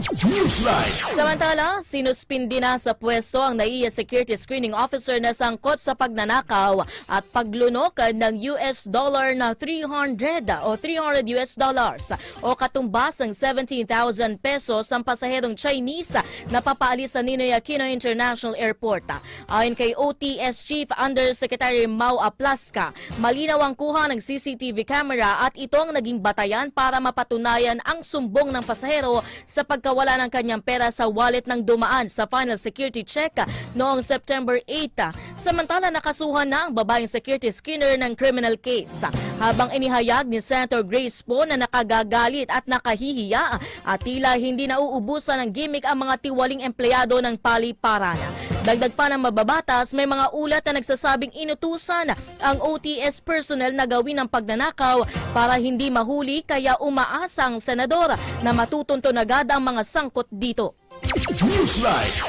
Newsline. Samantala, sinuspindi na sa pwesto ang NAIA Security Screening Officer na sangkot sa pagnanakaw at paglunok ng US dollar na 300 o 300 US dollars o katumbas ng 17,000 pesos ang pasaherong Chinese na papaalis sa Ninoy Aquino International Airport. Ayon kay OTS Chief Undersecretary Mau Aplaska, malinaw ang kuha ng CCTV camera at ito ang naging batayan para mapatunayan ang sumbong ng pasahero sa pagkawala ng kanyang pera sa wallet ng dumaan sa final security check noong September 8. Samantala nakasuhan na ang babaeng security screener ng criminal case. Habang inihayag ni Senator Grace Poe na nakagagalit at nakahihiya at tila hindi nauubusan ng gimmick ang mga tiwaling empleyado ng paliparan. Dagdag pa ng mababatas, may mga ulat na nagsasabing inutusan ang OTS personnel na gawin ang pagnanakaw para hindi mahuli kaya umaasa ang senador na matutunton agad ang mga sangkot dito. Newsline.